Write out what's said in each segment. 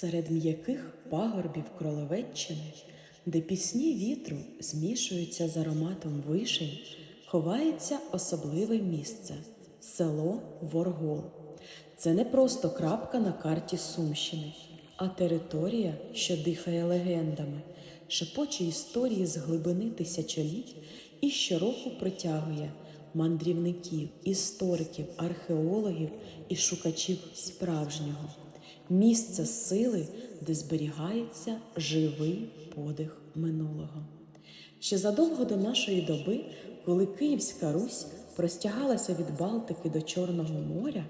Серед м'яких пагорбів Кролевеччини, де пісні вітру змішуються з ароматом вишень, ховається особливе місце село Воргол. Це не просто крапка на карті Сумщини, а територія, що дихає легендами, шепоче історії з глибини тисячоліть і щороку притягує мандрівників, істориків, археологів і шукачів справжнього місце сили, де зберігається живий подих минулого. Ще задовго до нашої доби, коли Київська Русь простягалася від Балтики до Чорного моря,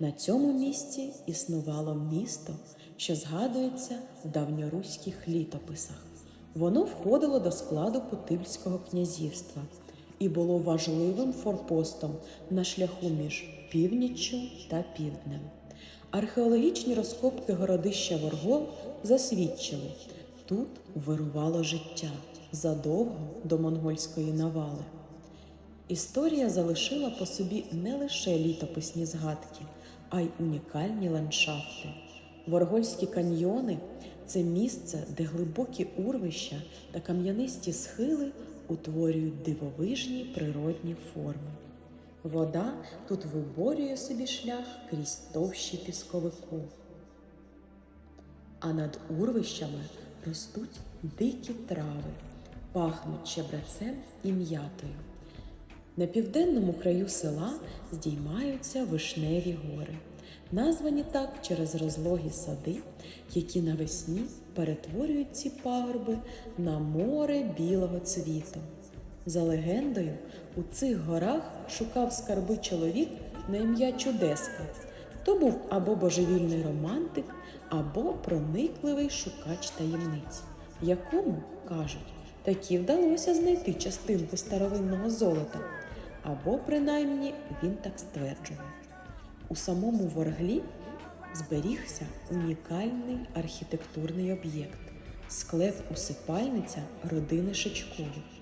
на цьому місці існувало місто, що згадується в давньоруських літописах. Воно входило до складу Путильського князівства і було важливим форпостом на шляху між північчю та півднем. Археологічні розкопки городища Воргол засвідчили, тут вирувало життя задовго до монгольської навали. Історія залишила по собі не лише літописні згадки, а й унікальні ландшафти. Воргольські каньйони це місце, де глибокі урвища та кам'янисті схили утворюють дивовижні природні форми. Вода тут виборює собі шлях крізь товщі пісковику. А над урвищами ростуть дикі трави, пахнуть чебрецем і м'ятою. На південному краю села здіймаються вишневі гори, названі так через розлогі сади, які навесні перетворюють ці пагорби на море білого цвіту. За легендою, у цих горах шукав скарби чоловік на ім'я Чудеска. То був або божевільний романтик, або проникливий шукач таємниць, якому, кажуть, таки вдалося знайти частинку старовинного золота, або принаймні він так стверджував. У самому Ворглі зберігся унікальний архітектурний об'єкт склеп усипальниця родини Шичкових.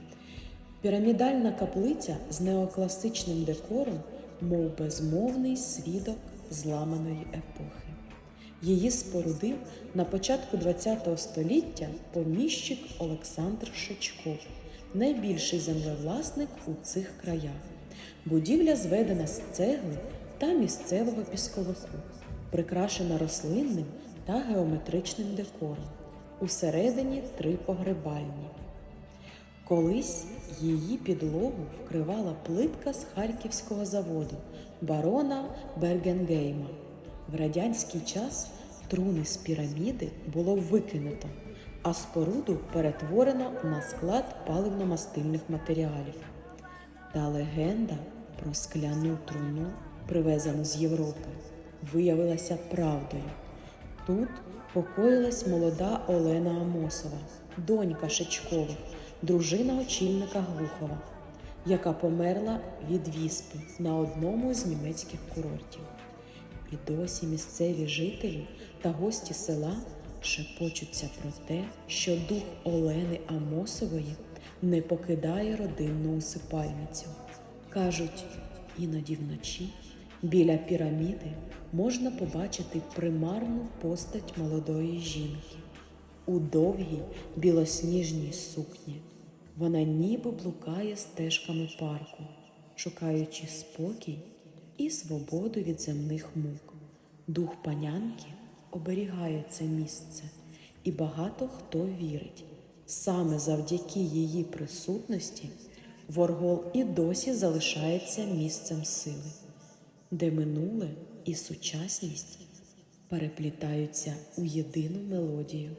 Пірамідальна каплиця з неокласичним декором, мов безмовний свідок зламаної епохи. Її спорудив на початку ХХ століття поміщик Олександр Шичков, найбільший землевласник у цих краях. Будівля зведена з цегли та місцевого пісковику, прикрашена рослинним та геометричним декором. Усередині три погребальні. Колись її підлогу вкривала плитка з харківського заводу барона Бергенгейма. В радянський час труни з піраміди було викинуто, а споруду перетворено на склад паливно-мастильних матеріалів. Та легенда про скляну труну, привезену з Європи, виявилася правдою. Тут покоїлась молода Олена Амосова, донька Шичкових, дружина очільника Глухова, яка померла від віспи на одному з німецьких курортів. І досі місцеві жителі та гості села шепочуться про те, що дух Олени Амосової не покидає родинну усипальницю. Кажуть, іноді вночі біля піраміди можна побачити примарну постать молодої жінки у довгій білосніжній сукні. Вона ніби блукає стежками парку, шукаючи спокій і свободу від земних мук. Дух панянки оберігає це місце, і багато хто вірить. Саме завдяки її присутності Воргол і досі залишається місцем сили, де минуле і сучасність переплітаються у єдину мелодію.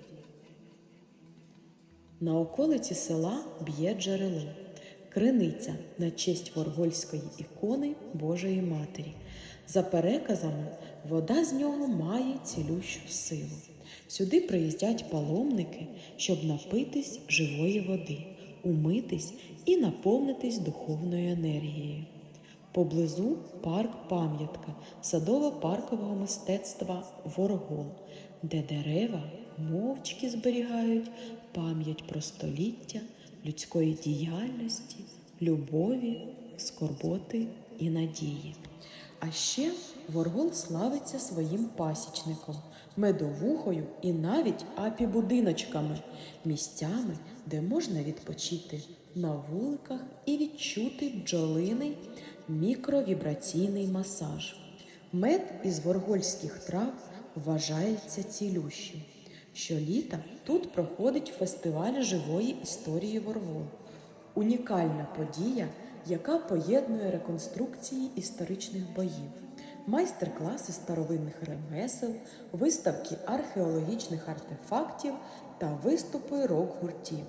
На околиці села б'є джерело, криниця на честь воргольської ікони Божої Матері. За переказами, вода з нього має цілющу силу. Сюди приїздять паломники, щоб напитись живої води, умитись і наповнитись духовною енергією. Поблизу парк пам'ятка садово-паркового мистецтва Воргол, де дерева мовчки зберігають пам'ять про століття людської діяльності, любові, скорботи і надії. А ще Воргул славиться своїм пасічником, медовухою і навіть апі-будиночками, місцями, де можна відпочити на вуликах і відчути бджолиний мікровібраційний масаж. Мед із воргольських трав вважається цілющим. Щоліта тут проходить фестиваль живої історії Воргол. Унікальна подія, яка поєднує реконструкції історичних боїв, майстер-класи старовинних ремесел, виставки археологічних артефактів та виступи рок-гуртів.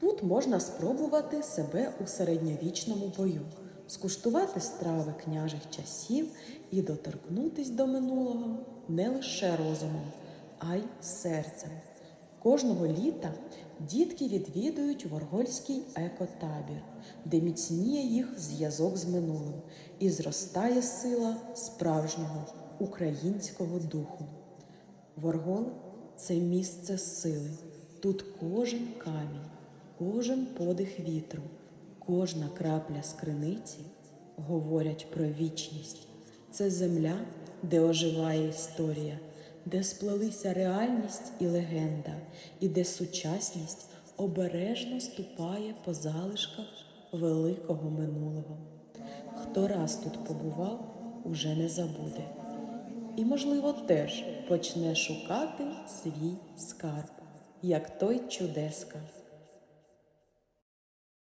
Тут можна спробувати себе у середньовічному бою, скуштувати страви княжих часів і доторкнутись до минулого не лише розумом, а й серцем. Кожного літа дітки відвідують Воргольський екотабір, де міцніє їх зв'язок з минулим і зростає сила справжнього українського духу. Воргол це місце сили. Тут кожен камінь, кожен подих вітру, кожна крапля з криниці говорять про вічність. Це земля, де оживає історія, де сплелися реальність і легенда, і де сучасність обережно ступає по залишках великого минулого. Хто раз тут побував, уже не забуде. І, можливо, теж почне шукати свій скарб, як той чудеска.